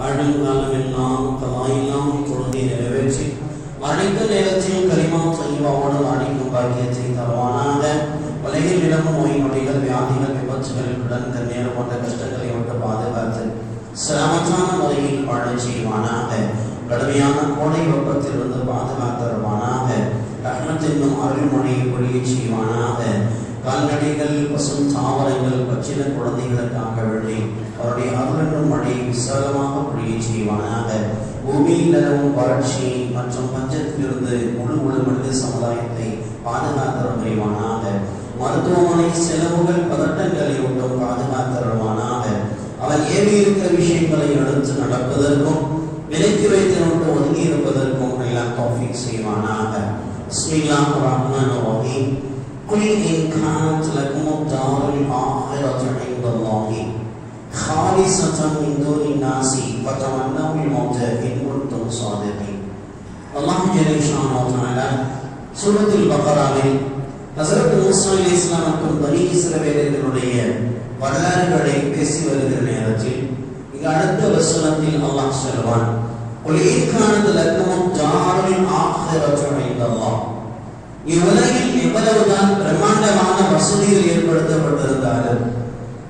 வாழும் காலமெல்லாம் தலாயில்லாம் தொழுகை நிறைவேற்றி அனைத்து நேரத்தையும் கரிமா செல்வாவோடு அணிக்கும் பாக்கியத்தை தருவானாக. உலகில் நிலவும் நோய் நொடிகள் வியாதிகள் விபத்துகளுடன் நேரம் கொண்ட கஷ்டங்களை விட்டு பாதுகாத்து சிரமத்தான முறையில் வாழ செய்வானாக. கடுமையான கோடை வெப்பத்திலிருந்து பாதுகாத்தருவானாக ரஹ்மத் என்னும் அருள்மொழியை பொழிய செய்வானாக. கால்நடைகள் பசும் தாவரங்கள் பச்சின குழந்தைகளுக்காக வேண்டி அவருடைய அருளென்னும் மழை விசாலமாக பொழிய செய்வானாக. பூமியில் நிலவும் வறட்சி மற்றும் பஞ்சத்திலிருந்து முழு முழு மனித சமுதாயத்தை பாதுகாத்தர புரிவானாக. மருத்துவமனை செலவுகள் பதட்டங்களை ஒன்றும் பாதுகாத்தருவானாக அவர் ஏவி இருக்கிற விஷயங்களை எடுத்து நடப்பதற்கும் விலக்கி வைத்து விட்டு ஒதுங்கி இருப்பதற்கும் எல்லாம் தௌஃபீக் செய்வானாக. ஸ்ரீலாம் ரஹ்மான் ரஹீம். قل إن كانت لكم الدار الآخرة عند الله خالصة من دون الناس فتمنوا الموت إن كنتم صادقين அல்லாஹ் ஜெலிஷான சூரத்தில் பக்கராவில் ஹசரத் மூசா அலி இஸ்லாம் மற்றும் பனி இஸ்ரவேலர்களுடைய வரலாறுகளை பேசி வருகிற நேரத்தில் இங்கு அடுத்த வசனத்தில் அல்லாஹ் சொல்வான் ஒளியிற்கானது லக்கமும் ஜாரின் ஆஹிரத்தும் அல்லாஹ் இவ்வுலகில் எவ்வளவுதான் பிரம்மாண்டமான வசதிகள் ஏற்படுத்தப்பட்டிருந்தாலும்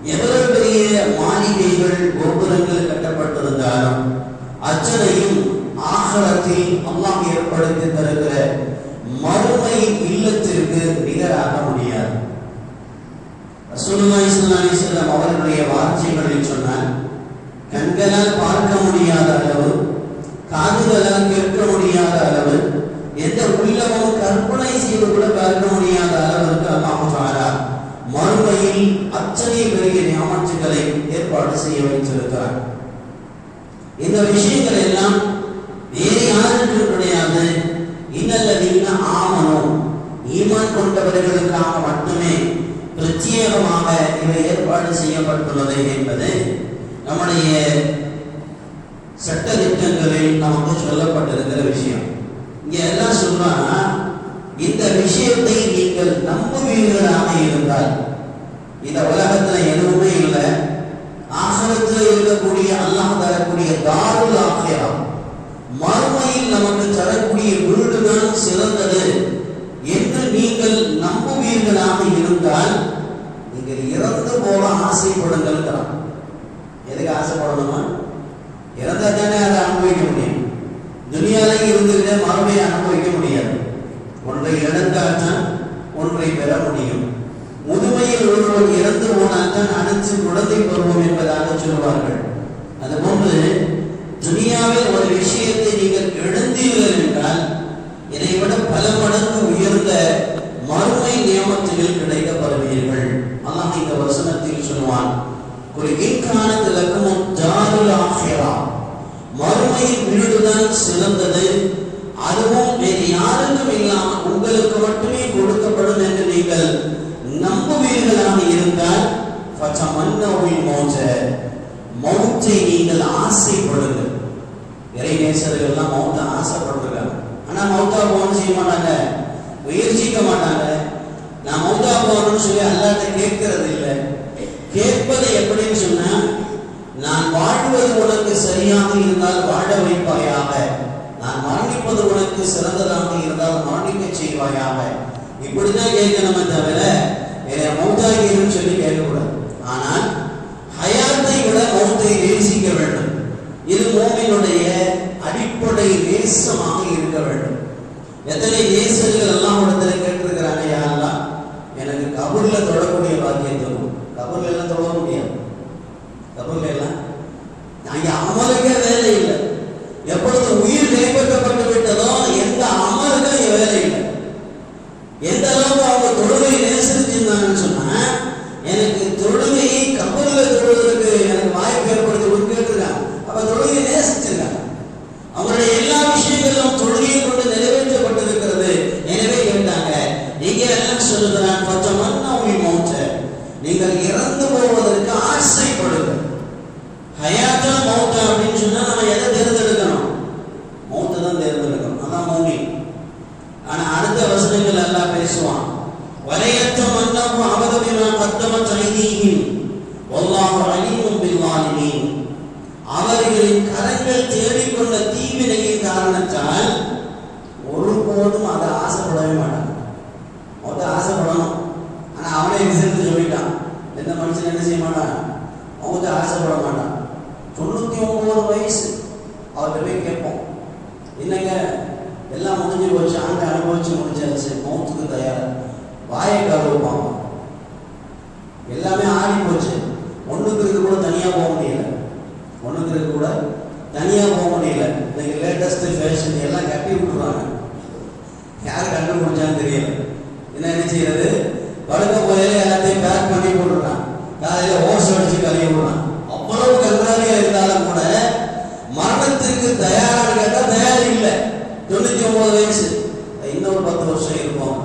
எவ்வளவு பெரிய மாளிகைகள் கோபுரங்கள் கட்டப்பட்டிருந்தாலும் அச்சனையும் ஆகலத்தில் அல்லாஹ் ஏற்படுத்தி தருகிற மறுமை இல்லத்திற்கு நிகராக முடியாது ரசூலுல்லாஹி ஸல்லல்லாஹு அவர்களுடைய வார்த்தைகளில் சொன்னால் கண்களால் பார்க்க முடியாத அளவு காதுகளால் கேட்க முடியாத அளவு எந்த உள்ளமும் கற்பனை செய்து கூட பார்க்க முடியாத அளவிற்கு அல்லாஹ் தஆலா மறுமையில் அத்தனை பெரிய ஞாபகங்களை ஏற்பாடு செய்ய வைத்திருக்கிறார். இந்த விஷயங்கள் எல்லாம் வேறு யாருக்கு கிடையாது. இன்னல்லதீன ஆமனும் ஈமான் கொண்டவர்களுக்காக மட்டுமே பிரத்யேகமாக இவை ஏற்பாடு செய்யப்பட்டுள்ளது என்பது நம்முடைய சட்ட திட்டங்களில் நமக்கு சொல்லப்பட்டிருக்கிற விஷயம். இங்க எல்லாம் சொல்றாங்க இந்த விஷயத்தை நீங்கள் நம்புவீர்களாக இருந்தால் இந்த உலகத்துல எதுவுமே இல்லை ஆசனத்தில் இருக்கக்கூடிய அல்லாஹ் தரக்கூடிய தாருள் ஆகியா மறுமையில் நமக்கு தரக்கூடிய வீடுதான் சிறந்தது என்று நீங்கள் நம்புவீர்களாக இருந்தால் நீங்கள் இறந்து போல ஆசைப்படுங்கள் எதுக்கு ஆசைப்படணுமா? இறந்தா தானே அதை அனுபவிக்க முடியும். துனியால இருந்துகிட்டே மறுமையை அனுபவிக்க முடியாது. ஒன்றை இழந்தால்தான் ஒன்றை பெற முடியும். முதுமையில் ஒருவர் இறந்து போனால் தான் அனைத்து குழந்தை பருவம் என்பதாக சொல்வார்கள். அதுபோன்று துனியாவில் ஒரு விஷயத்தை நீங்கள் இழந்தீர்கள் என்றால் இதைவிட பல மடங்கு உயர்ந்த மறுமை நியமத்தில் கிடைக்கப்படுவீர்கள். அல்லாஹ் இந்த வசனத்தில் சொல்வான் ஒரு வீடுதான் சிறந்தது. அதுவும் வேறு யாருக்கும் இல்லாமல் உங்களுக்கு மட்டுமே கொடுக்கப்படும் என்று நீங்கள் நம்புவீர்களாக இருந்தால் ஃபதமன்னவுல் மௌத நீங்கள் ஆசைப்படுங்கள். இறை நேசர்கள் எல்லாம் மௌத்த ஆசைப்படுறாங்க. ஆனா மௌத்தா போகணும் செய்ய மாட்டாங்க. முயற்சிக்க மாட்டாங்க. நான் மௌத்தா போகணும்னு சொல்லி அல்லாத கேட்கறது இல்லை கேட்பது எப்படின்னு சொன்னா நான் வாழ்வது உனக்கு சரியாக இருந்தால் வாழ வைப்பாயாக. நான் மரணிப்பது உனக்கு சிறந்ததாக இருந்தால் மரணிக்க செய்வாயாக. இப்படிதான் கேட்கணுமே தவிர வேற மௌத்தாகியும் சொல்லி கேட்கக்கூடாது. ஆனால் ஹயாத்தை விட மௌத்தை நேசிக்க வேண்டும். இது மோமினுடைய அடிப்படை நேசமாக இருக்க வேண்டும். எத்தனை நேசர்கள் எல்லாம் நீங்கள் இறந்து போவதற்கு ஆசைப்படுங்கள். ஹயாத்தா மௌத்தா அப்படின்னு சொன்னா நம்ம எதை தேர்ந்தெடுக்கணும்? மௌத்தை தான் தேர்ந்தெடுக்கணும். அதான் மௌனி. ஆனா அடுத்த வசனங்கள் எல்லாம் பேசுவான். வரையற்ற மன்னமும் அவதவினா பத்தம தலைநீகின் ஒல்லாம அழிவும் பின்வாலினீன் அவர்களின் கரங்கள் தேடிக்கொண்ட தீவினையின் காரணத்தால் ஒருபோதும் அதை ஆசைப்படவே மாட்டான். மொத்த ஆசைப்படணும். ஆனா அவனே விசேஷம் சொல்லிட்டான். இந்த மனுஷன் என்ன செய்ய மாட்டான் அவங்க ஆசைப்பட மாட்டான் தொண்ணூத்தி ஒன்பது வயசு. அவர்கிட்ட போய் கேட்போம். என்னங்க எல்லாம் முடிஞ்சு போச்சு ஆண்டு அனுபவிச்சு முடிஞ்சாச்சு மௌத்துக்கு தயார்? வாயை கருவப்பாங்க எல்லாமே ஆடி போச்சு. ஒண்ணுக்கு இருக்க கூட தனியா போக முடியல. ஒண்ணுக்கு இருக்க கூட தனியா போக முடியல. இன்னைக்கு லேட்டஸ்ட் ஃபேஷன் எல்லாம் கட்டி விட்டுருவாங்க. யார் கண்டுபிடிச்சான்னு தெரியல. என்ன என்ன செய்யறது? படுக்க போயில எல்லாத்தையும் பேக் பண்ணி போட்டு காலையில ஓஸ் அடிச்சு கழுவி விடுறான் அவ்வளவு கன்றாவியா இருந்தாலும் கூட மரணத்திற்கு தயாராக கேட்டா தயார் இல்லை. தொண்ணூத்தி ஒன்பது வயசு. இன்னொரு பத்து வருஷம் இருப்போம்.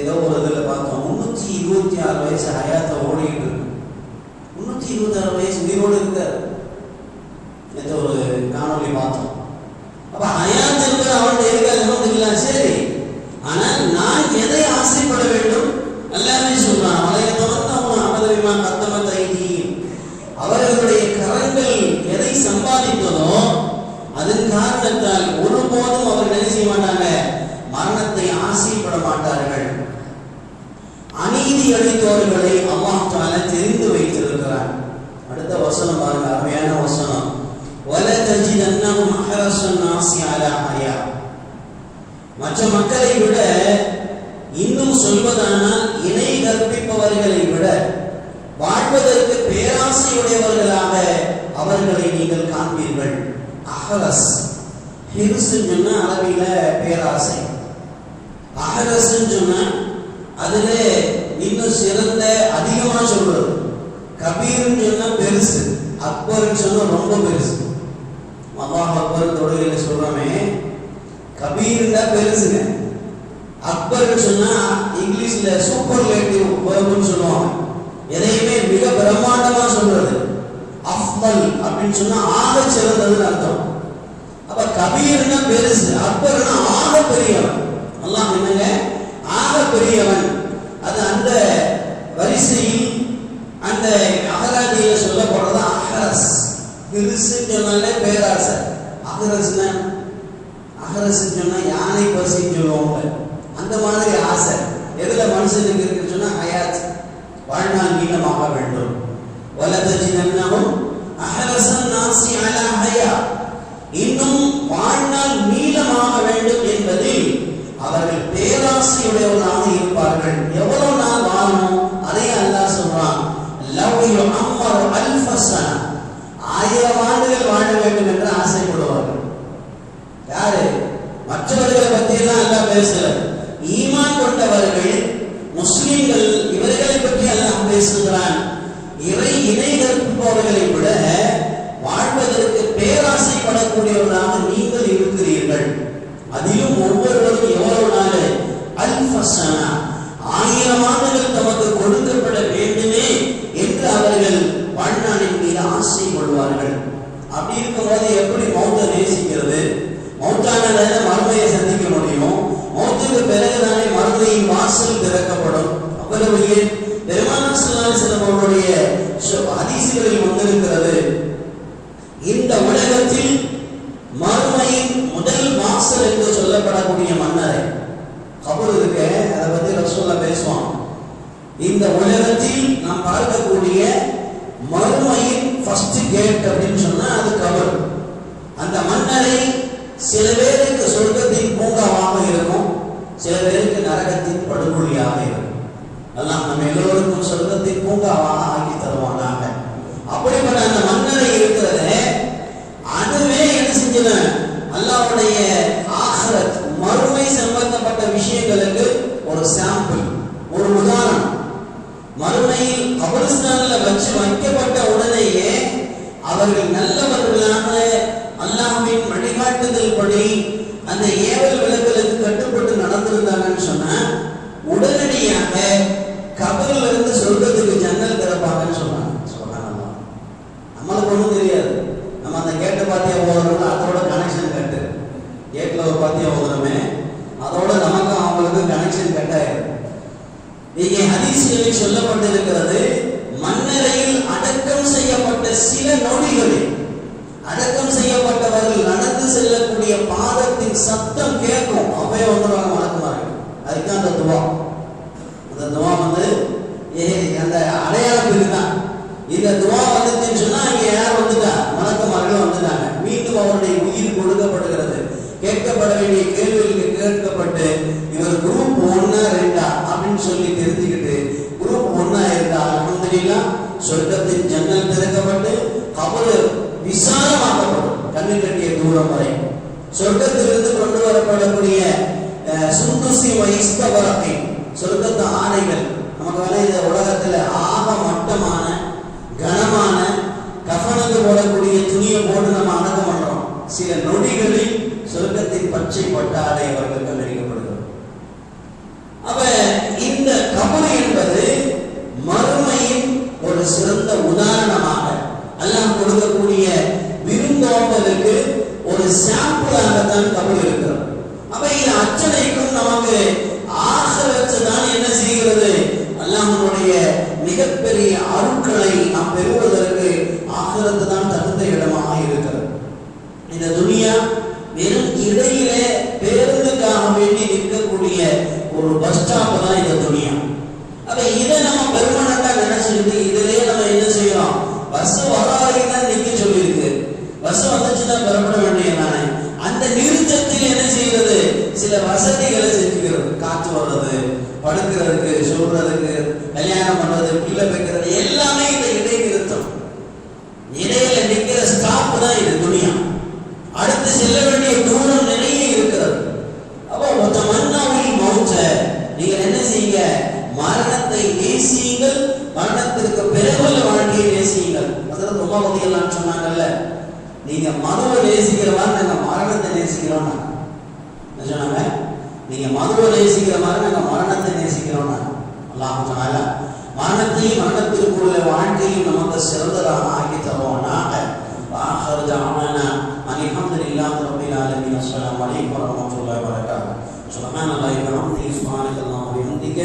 ஏதோ ஒரு இதுல பார்த்தோம். முன்னூத்தி இருபத்தி ஆறு வயசு ஹயாத்தை ஓடிக்கிட்டு இருக்கு. முன்னூத்தி இருபத்தி ஆறு வயசு உயிரோடு இருக்காரு. நேற்று ஒரு காணொளி பார்த்தோம். அப்ப ஹயாத் என்பது அவன் இருக்காது இல்லை சரி. ஆனால் நான் எதை ஆசைப்பட வேண்டும் எல்லாமே சொல்றான் வலையத்தவன் அவன் அவர்களுடைய கரங்கள் எதை சம்பாதித்ததோ அதன் காரணத்தால் ஒருபோதும் அவர்கள் என்ன செய்ய மாட்டாங்க? மரணத்தை ஆசைப்பட மாட்டார்கள். அநீதி அளித்தவர்களை அல்லாஹ் தால தெரிந்து வைத்திருக்கிறார் அடுத்த வசனம் பாருங்க அருமையான வசனம். வல தஜிதன்னஹும் அஹரஸன் அலா ஹயா. மற்ற மக்களை விட இன்னும் சொல்வதானால் இணை கற்பிப்பவர்களை விட வாழ்வதற்கு பேராசையுடையவர்களாக அவர்களை நீங்கள் காண்பீர்கள். அஹரஸ் ஹிருஸ் சொன்னா அரபியில பேராசை. அஹரஸ்ன்னு சொன்ன அதுல இன்னும் சிறந்த அதிகமா சொல்றது. கபீர்னு சொன்னா பெருசு. அக்பர்னு சொன்னா ரொம்ப பெருசு. அல்லாஹ் அக்பர் தொழுகையில சொல்றோமே கபீர்னா பெருசுங்க. அக்பர்னு சொன்னா இங்கிலீஷ்ல சூப்பர்லேட்டிவ் வேர்ப்னு சொல்லுவாங்க. எதையுமே மிக பிரம்மாண்டமா சொல்றது. அஃமல் அப்படின்னு சொன்னா ஆக சிறந்ததுன்னு அர்த்தம். அப்ப கபீர்னா பெருசு அக்பர்னா ஆக பெரியவன் எல்லாம் என்னங்க? ஆக பெரியவன் அது அந்த வரிசையில் அந்த அகராதியில சொல்லப்படுறது அஹரஸ். பெருசுன்னு சொன்னாலே பேராசை. அகரஸ்னா அகரஸ்ன்னு சொன்னா யானை பசின்னு சொல்லுவாங்க. அந்த மாதிரி ஆசை. எதுல மனுஷனுக்கு இருக்கு? வாழ்நாள் நீளமாக வேண்டும். வலதஜினன்னஹும் அஹரசன் நாசி அலா ஹயா. இன்னும் வாழ்நாள் நீளமாக வேண்டும் என்பதில் அவர்கள் பேராசையுடையவர்களாக இருப்பார்கள். எவ்வளவு நாள் வாழணும்? அதை அல்லாஹ் சொல்றான். லவ் யுஅம்மர் அல்ஃப சன. ஆயிரம் ஆண்டுகள் வாழ வேண்டும் என்று ஆசைப்படுவார்கள். யாரு? மற்றவர்களை பற்றி எல்லாம் அல்லாஹ் பேசல. ஈமான் கொண்டவர்கள் முஸ்லிம்கள் பேசுகிறான் இறை இணை கற்பிப்பவர்களை விட வாழ்வதற்கு பேராசைப்படக்கூடியவர்களாக நீங்கள் இருக்கிறீர்கள். அதிலும் ஒவ்வொருவரும் எவ்வளவு நாள் அல்ஃபசனா ஆயிரம் ஆண்டுகள் தமக்கு கொடுக்கப்பட வேண்டுமே என்று அவர்கள் வாழ்நாளின் மீது ஆசை கொள்வார்கள். அப்படி இருக்கும்போது எப்படி மௌத்த நேசிக்கிறது? மௌத்தான மறுமையை சந்தி ஹதீஸ்களில் சொல்லப்பட்டிருக்கிறது மன்னரையில் அடக்கம் செய்யப்பட்ட சில நொடிகளில் அடக்கம் செய்யப்பட்டவர்கள் நடந்து செல்லக்கூடிய பாதத்தின் சத்தம் கேட்கும். அப்பவே வந்துடுவாங்க வணக்கமாக அதுக்கு அந்த துவா. தூரம் வரை. சொர்க்கத்திலிருந்து கொண்டு வரப்படக்கூடிய அஹ், சுந்துசி வைஸ்தவரத்தை சொர்க்கத்து ஆணைகள் நமக்கு வேணா இந்த உலகத்துல ஆக மட்டமான கனமான கஃனுக்கு போடக்கூடிய துணியை போட்டு நம்ம அடக்கம் பண்றோம். சில நொடிகளில் சொர்க்கத்தின் பச்சை பட்டாடை அவர்கள் கண்டறிக்கப்படுகிறது அப்ப இந்த கபரு என்பது ஒரு சாம்பிளாகத்தான் தமிழ் இருக்கிறோம் அப்ப இது அச்சனைக்கும் நமக்கு ஆசை தான் என்ன செய்கிறது? அல்லாமனுடைய மிகப்பெரிய அருட்களை நாம் பெறுவதற்கு ஆகரத்து தான் தகுந்த இடமாக இருக்கிறது. இந்த துனியா வெறும் இடையிலே பேருந்துக்காக வேண்டி நிற்கக்கூடிய ஒரு பஸ் ஸ்டாப் தான் இந்த துனியா. அப்ப இதை நம்ம பெருமனண்டா நினைச்சுக்கிட்டு இதுலயே நம்ம என்ன செய்யறோம்? பஸ் வராதுன்னு தான் நிக்க சொல்லியிருக்கு. பஸ் வந்துச்சுன்னா பெறப்பட வேண்டிய அந்த நிறுத்தத்தில் என்ன செய்யறது சில வசதிகளை செஞ்சுக்கிறது காற்று வர்றது படுக்கிறதுக்கு சொல்றதுக்கு கல்யாணம் பண்றது பிள்ளை வைக்கிறது எல்லாமே இந்த இடைநிறுத்தம் இடையில நிக்கிற ஸ்டாப் தான் இது துணியா அடுத்து செல்ல வேண்டிய தூரம் நிறைய இருக்கிறது அப்போ மொத்த மன்னாவில் மௌத்த நீங்கள் என்ன செய்யுங்க மரணத்தை நேசியுங்கள் மரணத்திற்கு பிறகுள்ள வாழ்க்கையை நேசியுங்கள் அதில் ரொம்ப பதிகள்லாம் சொன்னாங்கல்ல நீங்க மதுவை நேசிக்கிற மாதிரி நாங்க மரணத்தை நேசிக்கிறோம் என்ன சொன்னாங்க நீங்க மதுவை நேசிக்கிற மாதிரி நாங்க மரணத்தை நேசிக்கிறோம் அல்லாஹ் சொன்னால மரணத்தையும் மரணத்திற்குள்ள வாழ்க்கையும் நமக்கு சிறந்ததாக ஆக்கி தருவானாக وآخر دعوانا أن الحمد لله رب العالمين السلام عليكم ورحمة الله وبركاته سبحان الله وبحمده سبحانك اللهم وبحمدك